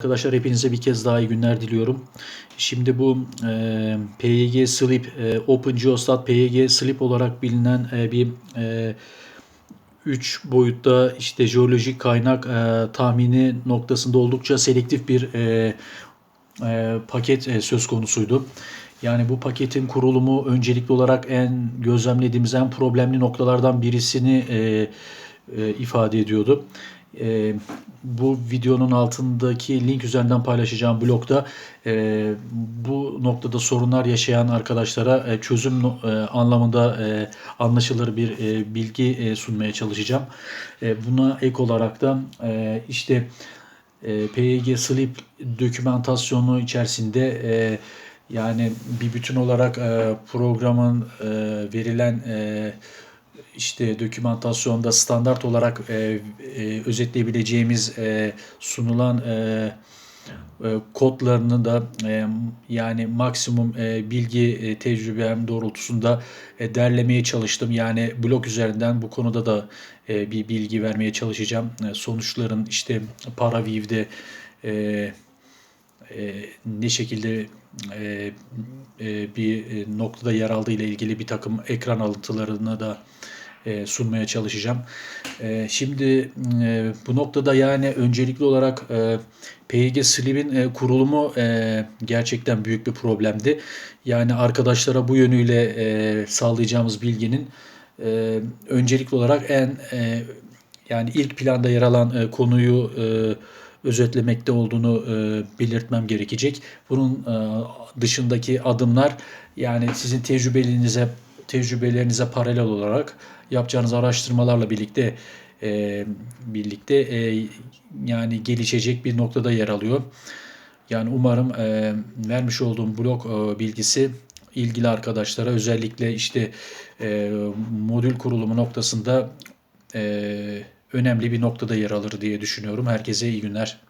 Arkadaşlar hepinize bir kez daha iyi günler diliyorum. Şimdi bu e, PYG Sleep, e, OpenGeostat PYG Sleep olarak bilinen e, bir e, 3 boyutta işte jeolojik kaynak e, tahmini noktasında oldukça selektif bir e, e, paket e, söz konusuydu. Yani bu paketin kurulumu öncelikli olarak en gözlemlediğimiz en problemli noktalardan birisini e, e, ifade ediyordu. E, bu videonun altındaki link üzerinden paylaşacağım blogda e, bu noktada sorunlar yaşayan arkadaşlara e, çözüm e, anlamında e, anlaşılır bir e, bilgi e, sunmaya çalışacağım. E, buna ek olarak da e, işte e, PYG Sleep dokümantasyonu içerisinde e, yani bir bütün olarak e, programın e, verilen e, işte dokümantasyonda standart olarak e, e, özetleyebileceğimiz e, sunulan e, e, kodlarını da e, yani maksimum e, bilgi e, tecrübem doğrultusunda e, derlemeye çalıştım. Yani blog üzerinden bu konuda da e, bir bilgi vermeye çalışacağım. E, sonuçların işte Paraview'de e, e, ne şekilde e, e, bir e, noktada yer aldığı ile ilgili bir takım ekran alıntılarını da e, sunmaya çalışacağım. E, şimdi e, bu noktada yani öncelikli olarak e, PYG Sleep'in e, kurulumu gerçekten büyük bir problemdi. Yani arkadaşlara bu yönüyle sağlayacağımız bilginin öncelikli olarak en yani ilk planda yer alan konuyu özetlemekte olduğunu belirtmem gerekecek. Bunun dışındaki adımlar yani sizin tecrübelerinize tecrübelerinize paralel olarak yapacağınız araştırmalarla birlikte e, birlikte e, yani gelişecek bir noktada yer alıyor. Yani umarım e, vermiş olduğum blog e, bilgisi ilgili arkadaşlara özellikle işte e, modül kurulumu noktasında e, önemli bir noktada yer alır diye düşünüyorum. Herkese iyi günler.